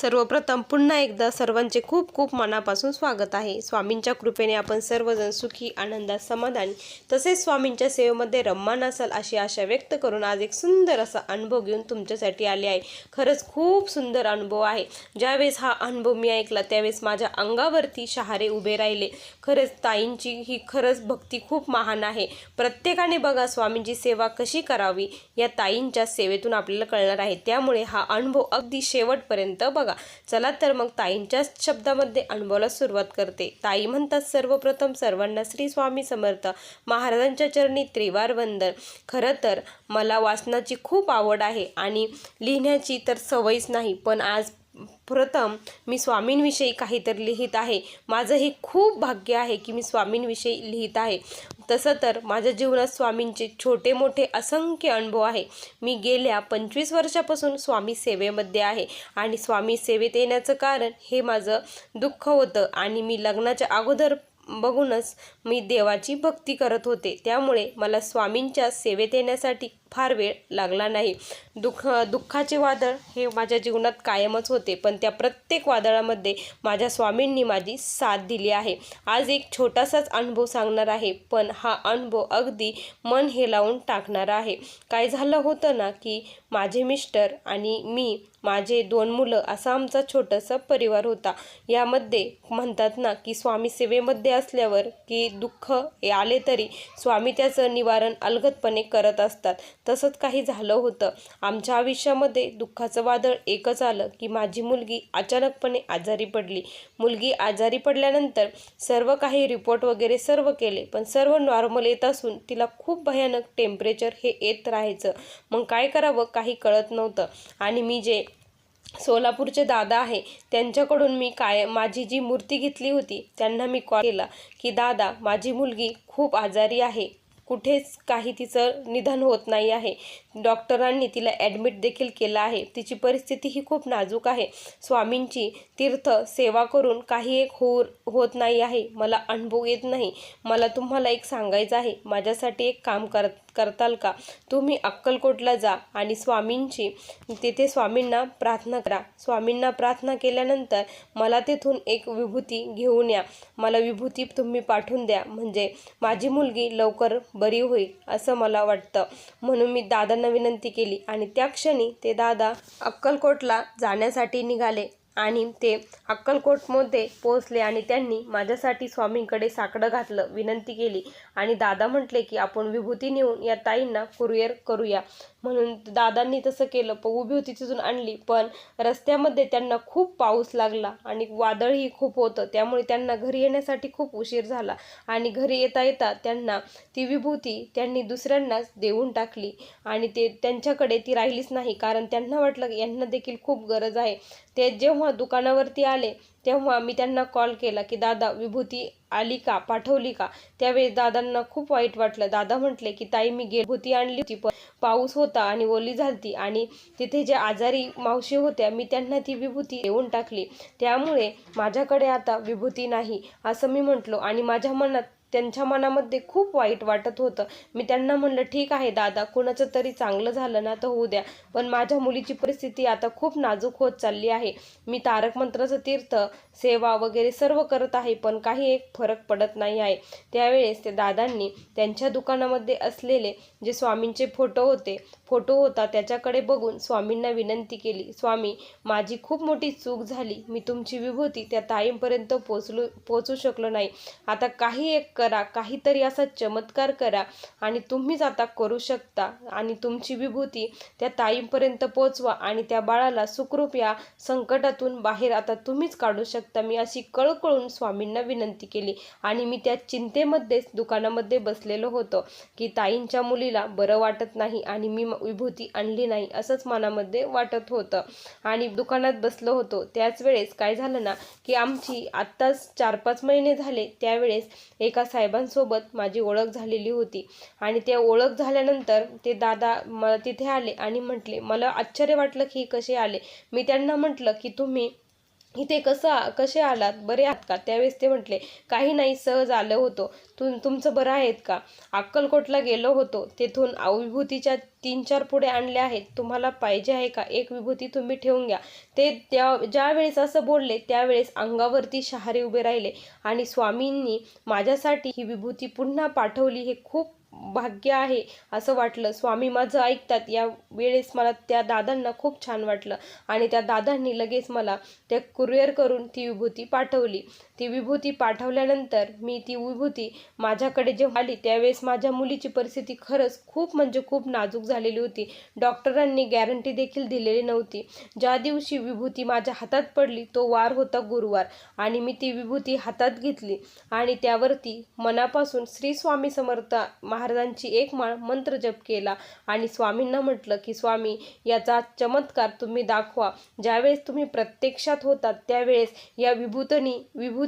सर्वप्रथम पुन्हा एकदा सर्वांचे खूप खूप मनापासून स्वागत आहे. स्वामींच्या कृपेने आपण सर्वजण सुखी आनंदात समाधानी तसेच स्वामींच्या सेवेमध्ये रम्मान असाल अशी आशा व्यक्त करून आज एक सुंदर असा अनुभव घेऊन तुमच्यासाठी आले आहे. खरंच खूप सुंदर अनुभव आहे. ज्यावेळेस हा अनुभव मी ऐकला त्यावेळेस माझ्या अंगावरती शहारे उभे राहिले. खरंच ताईंची ही खरंच भक्ती खूप महान आहे. प्रत्येकाने बघा स्वामींची सेवा कशी करावी या ताईंच्या सेवेतून आपल्याला कळणार आहे. त्यामुळे हा अनुभव अगदी शेवटपर्यंत बघा. चला तर मग ताईंच्याच शब्दामध्ये अनुभवाला सुरुवात करते. ताई म्हणतात सर्वप्रथम सर्वांना श्री स्वामी समर्थ. महाराजांच्या चरणी त्रिवार वंदन. खरं तर मला वाचनाची खूप आवड आहे आणि लिहिण्याची तर सवयच नाही पण आज प्रथम मी स्वामींविषयी काहीतरी लिहित आहे. माझं हे खूप भाग्य आहे की मी स्वामींविषयी लिहित आहे. तसं तर माझ्या जीवनात स्वामींचे छोटे मोठे असंख्य अनुभव आहे. मी गेल्या पंचवीस वर्षापासून स्वामी सेवेमध्ये आहे आणि स्वामी सेवेत येण्याचं कारण हे माझं दुःख होतं आणि मी लग्नाच्या अगोदर बघूनच मी देवाची भक्ती करत होते. त्यामुळे मला स्वामींच्या सेवेत येण्यासाठी फार वेळ लागला नाही. दुःख दुःखाचे वादळ हे माझ्या जीवनात कायमच होते पण त्या प्रत्येक वादळामध्ये माझ्या स्वामींनी माझी साथ दिली आहे. आज एक छोटासाच अनुभव सांगणार आहे पण हा अनुभव अगदी मन हे लावून टाकणार आहे. काय झालं होतं ना की माझे मिस्टर आणि मी माझे दोन मुलं असा आमचा छोटासा परिवार होता. यामध्ये म्हणतात ना की स्वामी सेवेमध्ये असल्यावर की दुःख हे आले तरी स्वामी त्याचं निवारण अलगदपणे करत असतात. तसंच काही झालं होतं. आमच्या आयुष्यामध्ये दुःखाचं वादळ एकच आलं की माझी मुलगी अचानकपणे आजारी पडली. मुलगी आजारी पडल्यानंतर सर्व काही रिपोर्ट वगैरे सर्व केले पण सर्व नॉर्मल येत असून तिला खूप भयानक टेम्परेचर हे येत राहायचं. मग काय करावं काही कळत नव्हतं. आणि मी जे सोलापूरचे दादा आहे त्यांच्याकडून मी काय माझी जी मूर्ती घेतली होती त्यांना मी कॉल केला की दादा माझी मुलगी खूप आजारी आहे. कुठेच काही तिचं निधन होत नाही आहे. डॉक्टरांनी तिला ॲडमिट देखील केलं आहे. तिची परिस्थिती ही खूप नाजूक आहे. स्वामींची तीर्थ सेवा करून काही एक हो होत नाही आहे. मला अनुभव येत नाही. मला तुम्हाला एक सांगायचं आहे. माझ्यासाठी एक काम कर करताल का? तुम्ही अक्कलकोटला जा आणि स्वामींची तिथे स्वामींना प्रार्थना करा. स्वामींना प्रार्थना केल्यानंतर मला तिथून एक विभूती घेऊन या. मला विभूती तुम्ही पाठवून द्या. म्हणजे माझी मुलगी लवकर बरी होईल असं मला वाटतं. म्हणून मी दादांना विनंती केली आणि त्या क्षणी ते दादा अक्कलकोटला जाण्यासाठी निघाले. आणि ते अक्कलकोटमध्ये पोहोचले आणि त्यांनी माझ्यासाठी स्वामींकडे साकडं घातलं विनंती केली. आणि दादा म्हटले की आपण विभूती नेऊन या ताईंना कुरिअर करूया. म्हणून दादांनी तसं केलं. प विभूती तिथून आणली. पण रस्त्यामध्ये त्यांना खूप पाऊस लागला आणि वादळही खूप होतं. त्यामुळे त्यांना घरी येण्यासाठी खूप उशीर झाला. आणि घरी येता येता त्यांना ती विभूती त्यांनी दुसऱ्यांनाच देऊन टाकली. आणि ते त्यांच्याकडे ती राहिलीच नाही. कारण त्यांना वाटलं की यांना देखील खूप गरज आहे. ते जेव्हा दुकानावरती आले तेव्हा मी त्यांना कॉल केला की दादा विभूती आली का? पाठवली का? त्यावेळी दादांना खूप वाईट वाटलं. दादा म्हटले की ताई मी गे आणली होती पण पाऊस होता आणि ओली झालती आणि तिथे जे आजारी मावशी होत्या मी त्यांना ती विभूती देऊन टाकली. त्यामुळे माझ्याकडे आता विभूती नाही असं मी म्हटलो. आणि माझ्या मनात त्यांच्या मनामध्ये खूप वाईट वाटत होतं. मी त्यांना म्हणलं ठीक आहे दादा कुणाचं तरी चांगलं झालं ना तर होऊ द्या. पण माझ्या मुलीची परिस्थिती आता खूप नाजूक होत चालली आहे. मी तारक मंत्राचं तीर्थ सेवा वगैरे सर्व करत आहे पण काही एक फरक पडत नाही आहे. त्यावेळेस ते दादांनी त्यांच्या दुकानामध्ये असलेले जे स्वामींचे फोटो होते फोटो होता त्याच्याकडे बघून स्वामींना विनंती केली स्वामी माझी खूप मोठी चूक झाली. मी तुमची विभूती त्या ताईंपर्यंत पोचलो पोचू शकलो नाही. आता काही एक करा काहीतरी असा चमत्कार करा आणि तुम्हीच आता करू शकता. आणि तुमची विभूती त्या ताईंपर्यंत पोचवा आणि त्या बाळाला सुखरूप या संकटातून बाहेर आता तुम्हीच काढू शकता. मी अशी कळकळून स्वामींना विनंती केली आणि मी त्या चिंतेमध्येच दुकानामध्ये बसलेलो होतो की ताईंच्या मुलीला बरं वाटत नाही आणि मी म- विभूती आणली नाही असंच मनामध्ये वाटत होतं. आणि दुकानात बसलो होतो. त्याच वेळेस काय झालं ना की आमची आत्ताच चार पाच महिने झाले. त्यावेळेस एका साहेबांसोबत माझी ओळख झालेली होती. आणि त्या ओळख झाल्यानंतर ते दादा म तिथे आले आणि म्हटले मला आश्चर्य वाटलं की कसे आले. मी त्यांना म्हटलं की तुम्ही इथे कसं कसे आलात? बरे आहात का? त्यावेळेस ते म्हटले काही नाही सहज आलं होतो. तुम तुमचं बरं आहेत का? अक्कलकोटला गेलो होतो. तेथून अविभूतीच्या तीन चार पुढे आणले आहेत. तुम्हाला पाहिजे आहे का? एक विभूती तुम्ही ठेवून घ्या. ते त्या ज्यावेळेस असं बोलले त्यावेळेस अंगावरती शहारे उभे राहिले. आणि स्वामींनी माझ्यासाठी ही विभूती पुन्हा पाठवली हे खूप भाग्य आहे असं वाटलं. स्वामी माझं ऐकतात. या वेळेस मला त्या दादांना खूप छान वाटलं. आणि त्या दादांनी लगेच मला त्या कुरिअर करून ती विभूती पाठवली. ती विभूती पाठवल्यानंतर मी ती विभूती माझ्याकडे जेव्हा आली त्यावेळेस माझ्या मुलीची परिस्थिती खरंच खूप म्हणजे खूप नाजूक झालेली होती. डॉक्टरांनी गॅरंटी देखील दिलेली नव्हती. ज्या दिवशी विभूती माझ्या हातात पडली तो वार होता गुरुवार आणि मी ती विभूती हातात घेतली आणि त्यावरती मनापासून श्री स्वामी समर्थ महाराजांची एक माळ मंत्र जप केला आणि स्वामींना म्हटलं की स्वामी याचा चमत्कार तुम्ही दाखवा. ज्यावेळेस तुम्ही प्रत्यक्षात होतात त्यावेळेस या विभूतनी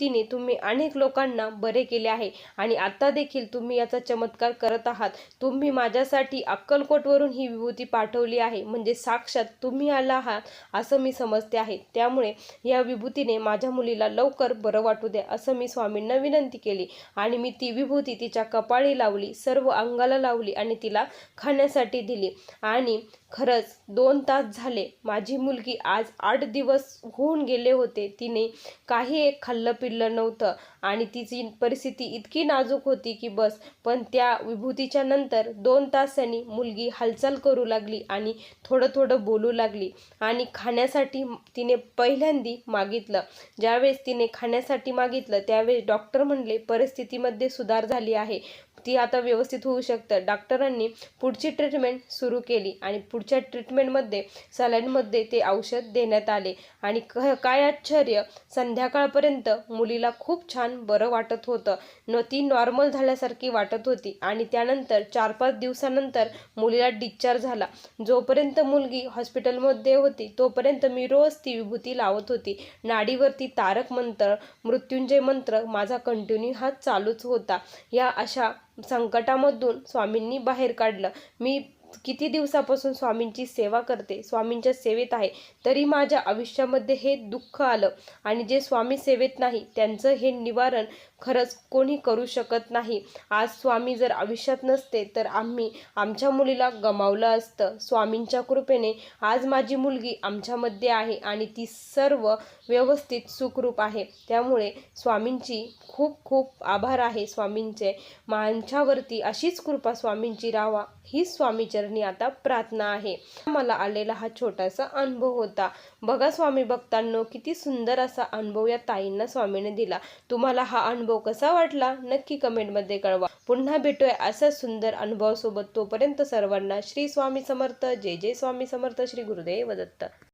विभूतीने तुम्ही अनेक लोकांना बरे केले आहे. आणि आता देखील तुम्ही याचा चमत्कार करत आहात. तुम्ही माझ्यासाठी अक्कलकोटवरून ही विभूती पाठवली आहे. म्हणजे साक्षात तुम्ही आला आहात असं मी समजते आहे. त्यामुळे या विभूतीने माझ्या मुलीला लवकर बरं वाटू द्या असं मी स्वामींना विनंती केली. आणि मी ती विभूती तिच्या कपाळी लावली सर्व अंगाला लावली आणि तिला खाण्यासाठी दिली. आणि खरंच दोन तास झाले. माझी मुलगी आज आठ दिवस होऊन गेले होते. तिने काही एक खाल्लं फिरलं नव्हतं. आणि तिची परिस्थिती इतकी नाजूक होती की बस. पण त्या विभूतीच्या नंतर दोन तासांनी मुलगी हालचाल करू लागली आणि थोडं थोडं बोलू लागली. आणि खाण्यासाठी तिने पहिल्यांदी मागितलं. ज्यावेळेस तिने खाण्यासाठी मागितलं त्यावेळेस डॉक्टर म्हणले परिस्थितीमध्ये सुधार झाली आहे. ती आता व्यवस्थित होऊ शकतं डॉक्टरांनी पुढची ट्रीटमेंट सुरू केली आणि पुढच्या ट्रीटमेंटमध्ये सलाईनमध्ये ते औषध देण्यात आले. आणि क काय आश्चर्य संध्याकाळपर्यंत मुलीला खूप छान बरं वाटत होतं. न ती नॉर्मल झाल्यासारखी वाटत होती आणि त्यानंतर चार पाच दिवसानंतर मुलीला डिस्चार्ज झाला. जोपर्यंत मुलगी हॉस्पिटलमध्ये होती तोपर्यंत मी रोज ती विभूती लावत होती. नाडीवरती तारक मंत्र मृत्युंजय मंत्र माझा कंटिन्यू हा चालूच होता. या अशा संकटामधून स्वामींनी बाहेर काढलं. मी किती दिवसापासून स्वामींची सेवा करते स्वामींच्या सेवेत आहे तरी माझ्या आयुष्यामध्ये हे दुःख आलं. आणि जे स्वामी सेवेत नाही त्यांचं हे निवारण खरंच कोणी करू शकत नाही. आज स्वामी जर आयुष्यात नसते तर आम्ही आमच्या मुलीला गमावलं असतं. स्वामींच्या कृपेने आज माझी मुलगी आमच्यामध्ये आहे आणि ती सर्व व्यवस्थित सुखरूप आहे. त्यामुळे स्वामींची खूप खूप आभार आहे. स्वामींचे माझ्यावरती अशीच कृपा स्वामींची राहावा हीच स्वामीचरणी आता प्रार्थना आहे. मला आलेला हा छोटासा अनुभव होता. बघा स्वामी भक्तांनो किती सुंदर असा अनुभव या ताईंना स्वामीने दिला. तुम्हाला हा अनुभव कसा वाटला नक्की कमेंटमध्ये कळवा. पुन्हा भेटूया असा सुंदर अनुभवासोबत तोपर्यंत सर्वांना श्री स्वामी समर्थ जय जय स्वामी समर्थ श्री गुरुदेव दत्त.